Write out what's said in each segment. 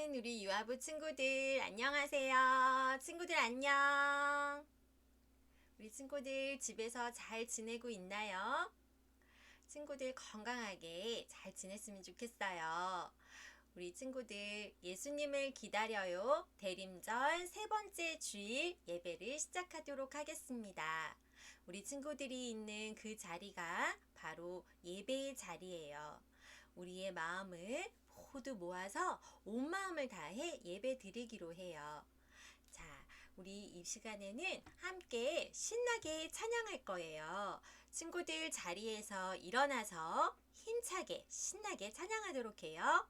사랑하는 우리 유아부 친구들 안녕하세요. 친구들 안녕. 우리 친구들 집에서 잘 지내고 있나요? 친구들 건강하게 잘 지냈으면 좋겠어요. 우리 친구들 예수님을 기다려요. 대림절 세 번째 주일 예배를 시작하도록 하겠습니다. 우리 친구들이 있는 그 자리가 바로 예배의 자리예요. 우리의 마음을 모두 모아서 온 마음을 다해 예배 드리기로 해요. 자, 우리 이 시간에는 함께 신나게 찬양할 거예요. 친구들 자리에서 일어나서 힘차게 신나게 찬양하도록 해요.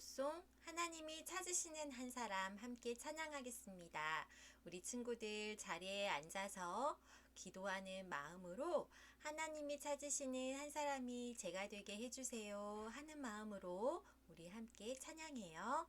기도송 하나님이 찾으시는 한 사람 함께 찬양하겠습니다. 우리 친구들 자리에 앉아서 기도하는 마음으로 하나님이 찾으시는 한 사람이 제가 되게 해주세요 하는 마음으로 우리 함께 찬양해요.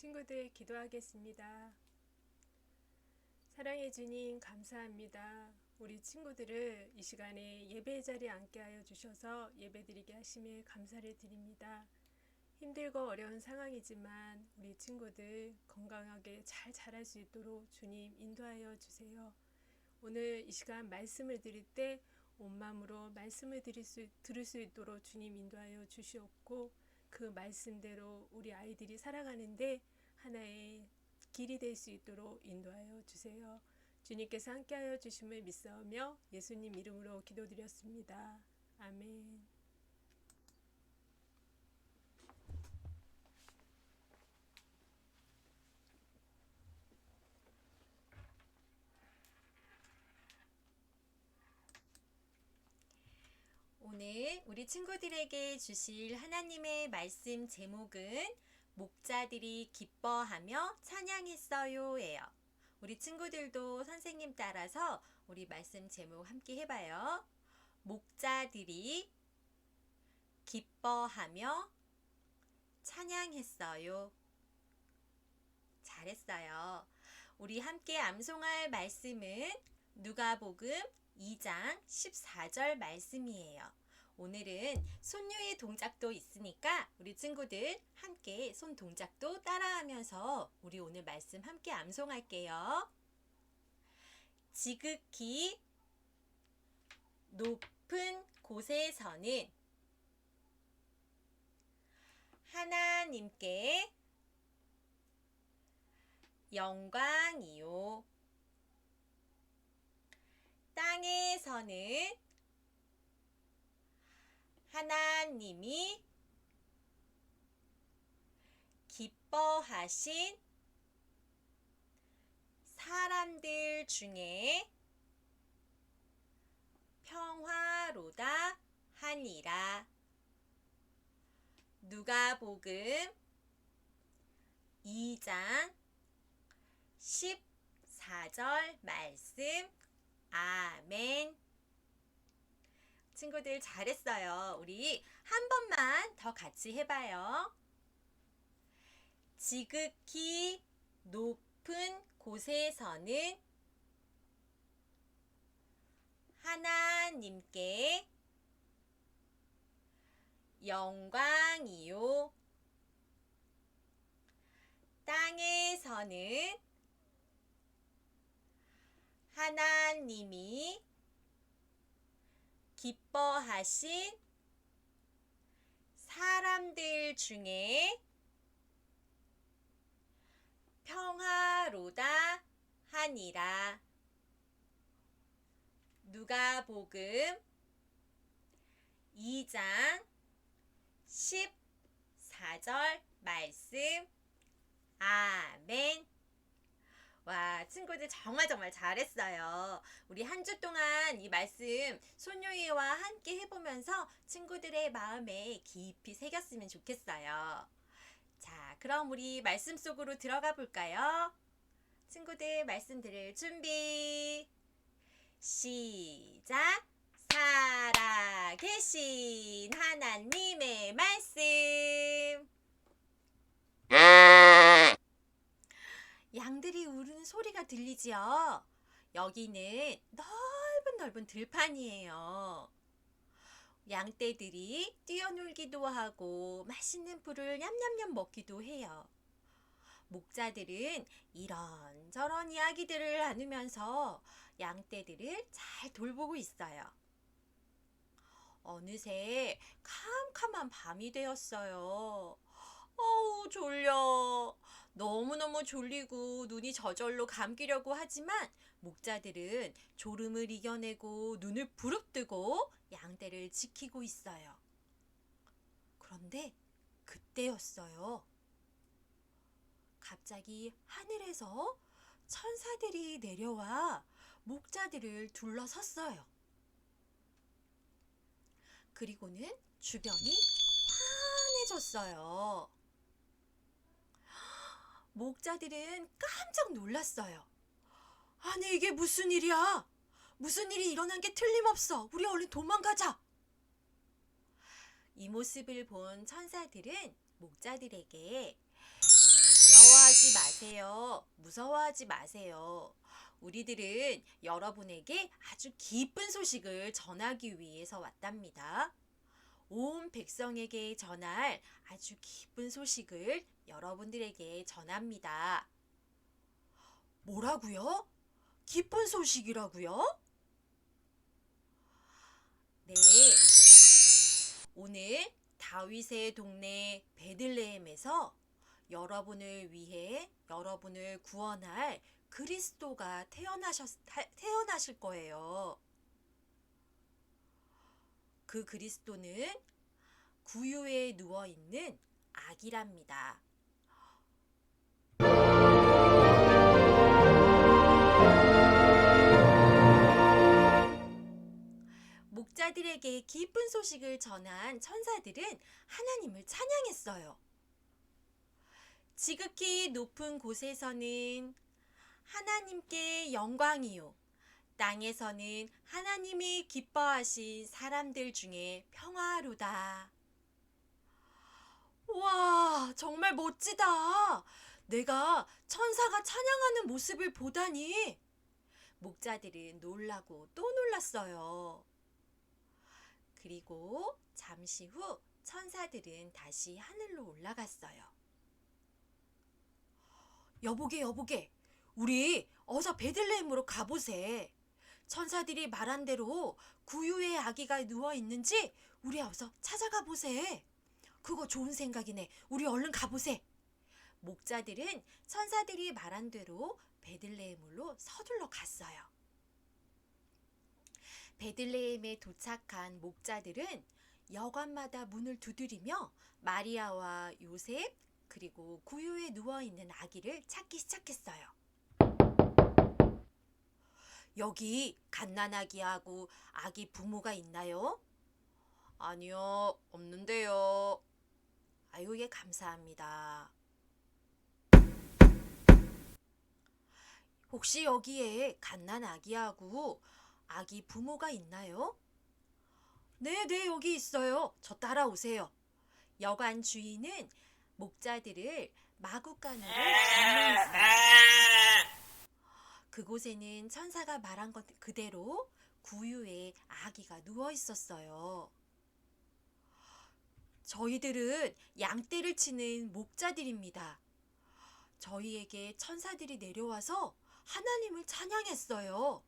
친구들 기도하겠습니다. 사랑해 주님 감사합니다. 우리 친구들을 이 시간에 예배 자리에 앉게 하여 주셔서 예배드리게 하심에 감사를 드립니다. 힘들고 어려운 상황이지만 우리 친구들 건강하게 잘 자랄 수 있도록 주님 인도하여 주세요. 오늘 이 시간 말씀을 드릴 때 온 마음으로 말씀을 드릴 수, 들을 수 있도록 주님 인도하여 주시옵고 그 말씀대로 우리 아이들이 살아가는데 하나의 길이 될 수 있도록 인도하여 주세요. 주님께서 함께하여 주심을 믿사오며 예수님 이름으로 기도드렸습니다. 아멘. 오늘 우리 친구들에게 주실 하나님의 말씀 제목은 목자들이 기뻐하며 찬양했어요예요. 우리 친구들도 선생님 따라서 우리 말씀 제목 함께 해봐요. 목자들이 기뻐하며 찬양했어요. 잘했어요. 우리 함께 암송할 말씀은 누가복음 2장 14절 말씀이에요. 오늘은 손유의 동작도 있으니까 우리 친구들 함께 손 동작도 따라하면서 우리 오늘 말씀 함께 암송할게요. 지극히 높은 곳에서는 하나님께 영광이요. 땅에서는 하나님이 기뻐하신 사람들 중에 평화로다 하니라. 누가복음 2장 14절 말씀 아멘. 친구들 잘했어요. 우리 한 번만 더 같이 해봐요. 지극히 높은 곳에서는 하나님께 영광이요. 땅에서는 하나님이 기뻐하신 사람들 중에 평화로다 하니라. 누가복음 2장 14절 말씀 아멘. 와, 친구들 정말 정말 잘했어요. 우리 한 주 동안 이 말씀 손요이와 함께 해보면서 친구들의 마음에 깊이 새겼으면 좋겠어요. 자, 그럼 우리 말씀 속으로 들어가 볼까요? 친구들 말씀 들을 준비. 시작. 살아계신 하나님의 말씀. 양들이 우는 소리가 들리지요. 여기는 넓은 넓은 들판이에요. 양떼들이 뛰어놀기도 하고 맛있는 풀을 냠냠냠 먹기도 해요. 목자들은 이런저런 이야기들을 나누면서 양떼들을 잘 돌보고 있어요. 어느새 캄캄한 밤이 되었어요. 어우, 졸려. 너무너무 졸리고 눈이 저절로 감기려고 하지만 목자들은 졸음을 이겨내고 눈을 부릅뜨고 양떼를 지키고 있어요. 그런데 그때였어요. 갑자기 하늘에서 천사들이 내려와 목자들을 둘러섰어요. 그리고는 주변이 환해졌어요. 목자들은 깜짝 놀랐어요. 아니, 이게 무슨 일이야? 무슨 일이 일어난 게 틀림없어. 우리 얼른 도망가자. 이 모습을 본 천사들은 목자들에게 두려워하지 마세요. 무서워하지 마세요. 우리들은 여러분에게 아주 기쁜 소식을 전하기 위해서 왔답니다. 온 백성에게 전할 아주 기쁜 소식을 여러분들에게 전합니다. 뭐라고요? 기쁜 소식이라고요? 네. 오늘 다윗의 동네 베들레헴에서 여러분을 위해 여러분을 구원할 그리스도가 태어나셨, 타- 태어나실 거예요. 그 그리스도는 구유에 누워 있는 아기랍니다. 목자들에게 기쁜 소식을 전한 천사들은 하나님을 찬양했어요. 지극히 높은 곳에서는 하나님께 영광이요. 땅에서는 하나님이 기뻐하신 사람들 중에 평화로다. 와, 정말 멋지다. 내가 천사가 찬양하는 모습을 보다니. 목자들은 놀라고 또 놀랐어요. 그리고 잠시 후 천사들은 다시 하늘로 올라갔어요. 여보게, 여보게, 우리 어서 베들레헴으로 가보세. 천사들이 말한 대로 구유의 아기가 누워 있는지 우리 어서 찾아가 보세. 그거 좋은 생각이네. 우리 얼른 가보세. 목자들은 천사들이 말한 대로 베들레헴으로 서둘러 갔어요. 베들레헴에 도착한 목자들은 여관마다 문을 두드리며 마리아와 요셉 그리고 구유에 누워 있는 아기를 찾기 시작했어요. 여기 갓난아기하고 아기 부모가 있나요? 아니요, 없는데요. 아유, 예, 감사합니다. 혹시 여기에 갓난 아기하고 아기 부모가 있나요? 네, 네, 여기 있어요. 저 따라오세요. 여관 주인은 목자들을 마구간으로 안내했어요. 그곳에는 천사가 말한 것 그대로 구유에 아기가 누워 있었어요. 저희들은 양떼를 치는 목자들입니다. 저희에게 천사들이 내려와서 하나님을 찬양했어요.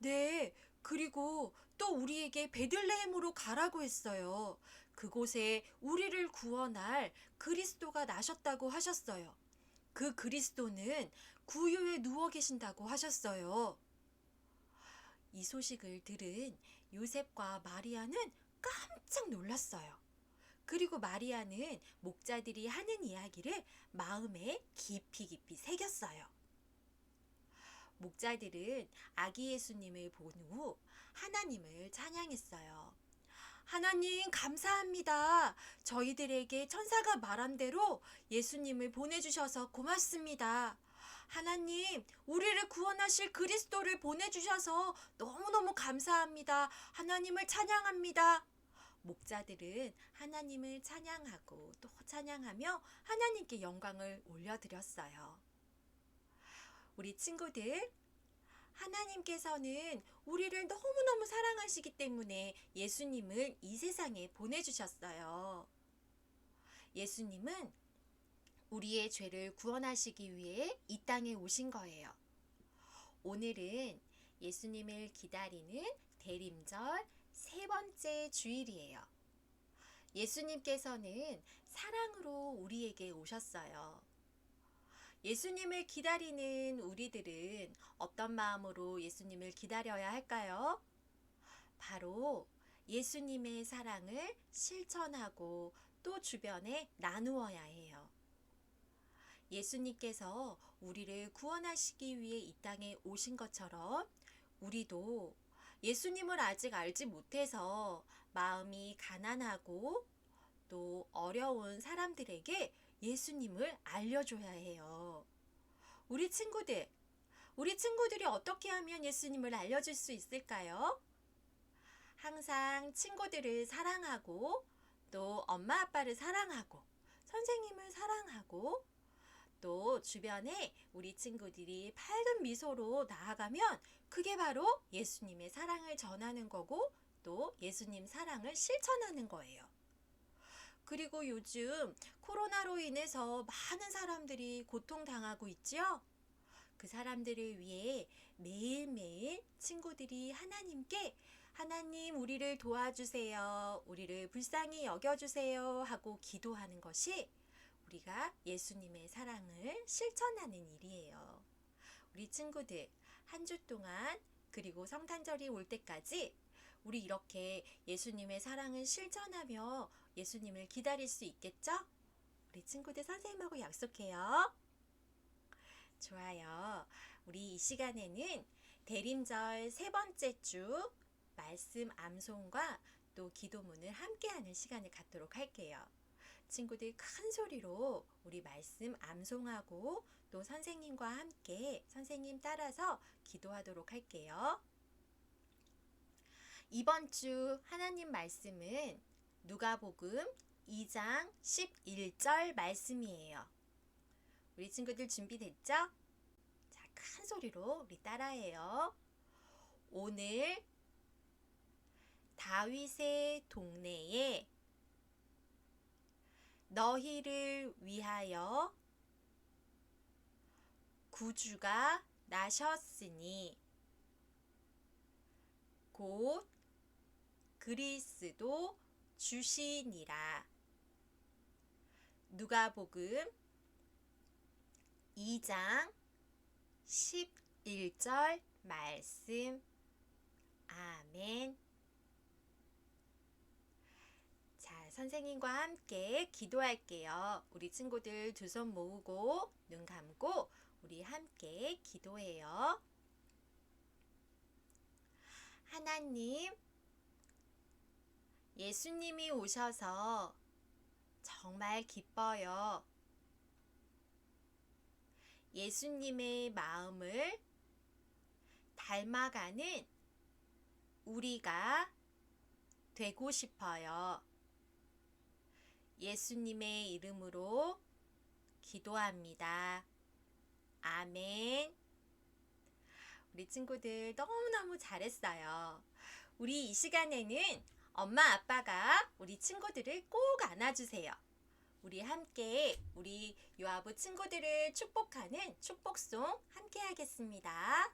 네, 그리고 또 우리에게 베들레헴으로 가라고 했어요. 그곳에 우리를 구원할 그리스도가 나셨다고 하셨어요. 그 그리스도는 구유에 누워 계신다고 하셨어요. 이 소식을 들은 요셉과 마리아는 깜짝 놀랐어요. 그리고 마리아는 목자들이 하는 이야기를 마음에 깊이 깊이 새겼어요. 목자들은 아기 예수님을 본 후 하나님을 찬양했어요. 하나님 감사합니다. 저희들에게 천사가 말한 대로 예수님을 보내주셔서 고맙습니다. 하나님, 우리를 구원하실 그리스도를 보내주셔서 너무너무 감사합니다. 하나님을 찬양합니다. 목자들은 하나님을 찬양하고 또 찬양하며 하나님께 영광을 올려드렸어요. 우리 친구들, 하나님께서는 우리를 너무너무 사랑하시기 때문에 예수님을 이 세상에 보내주셨어요. 예수님은 우리의 죄를 구원하시기 위해 이 땅에 오신 거예요. 오늘은 예수님을 기다리는 대림절 세 번째 주일이에요. 예수님께서는 사랑으로 우리에게 오셨어요. 예수님을 기다리는 우리들은 어떤 마음으로 예수님을 기다려야 할까요? 바로 예수님의 사랑을 실천하고 또 주변에 나누어야 해요. 예수님께서 우리를 구원하시기 위해 이 땅에 오신 것처럼 우리도 예수님을 아직 알지 못해서 마음이 가난하고 또 어려운 사람들에게 예수님을 알려줘야 해요. 우리 친구들, 우리 친구들이 어떻게 하면 예수님을 알려줄 수 있을까요? 항상 친구들을 사랑하고 또 엄마 아빠를 사랑하고 선생님을 사랑하고 또 주변에 우리 친구들이 밝은 미소로 나아가면 그게 바로 예수님의 사랑을 전하는 거고 또 예수님 사랑을 실천하는 거예요. 그리고 요즘 코로나로 인해서 많은 사람들이 고통당하고 있지요? 그 사람들을 위해 매일매일 친구들이 하나님께 하나님 우리를 도와주세요. 우리를 불쌍히 여겨주세요. 하고 기도하는 것이 우리가 예수님의 사랑을 실천하는 일이에요. 우리 친구들 한 주 동안 그리고 성탄절이 올 때까지 우리 이렇게 예수님의 사랑을 실천하며 예수님을 기다릴 수 있겠죠? 우리 친구들 선생님하고 약속해요. 좋아요. 우리 이 시간에는 대림절 세 번째 주 말씀 암송과 또 기도문을 함께하는 시간을 갖도록 할게요. 친구들 큰 소리로 우리 말씀 암송하고 또 선생님과 함께 선생님 따라서 기도하도록 할게요. 이번 주 하나님 말씀은 누가복음 2장 11절 말씀이에요. 우리 친구들 준비됐죠? 자, 큰 소리로 우리 따라해요. 오늘 다윗의 동네에 너희를 위하여 구주가 나셨으니 곧 그리스도 주시니라. 누가복음 2장 11절 말씀. 아멘. 자, 선생님과 함께 기도할게요. 우리 친구들 두 손 모으고 눈 감고 우리 함께 기도해요. 하나님, 예수님이 오셔서 정말 기뻐요. 예수님의 마음을 닮아가는 우리가 되고 싶어요. 예수님의 이름으로 기도합니다. 아멘. 우리 친구들 너무너무 잘했어요. 우리 이 시간에는 엄마 아빠가 우리 친구들을 꼭 안아주세요. 우리 함께 우리 요아부 친구들을 축복하는 축복송 함께 하겠습니다.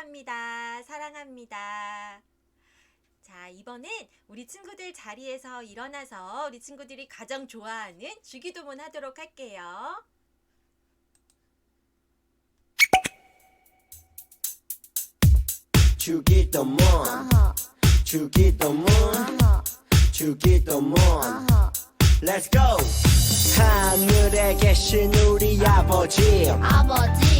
축복합니다. 사랑합니다. 자, 이번엔 우리 친구들 자리에서 일어나서 우리 친구들이 가장 좋아하는 주기도문 하도록 할게요. 주기도문 주기도문 주기도문. Let's go 하늘에 계신 우리 아버지 아버지,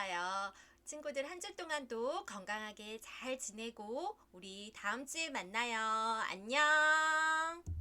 잘 드렸어요. 친구들 한 주 동안도 건강하게 잘 지내고 우리 다음 주에 만나요. 안녕.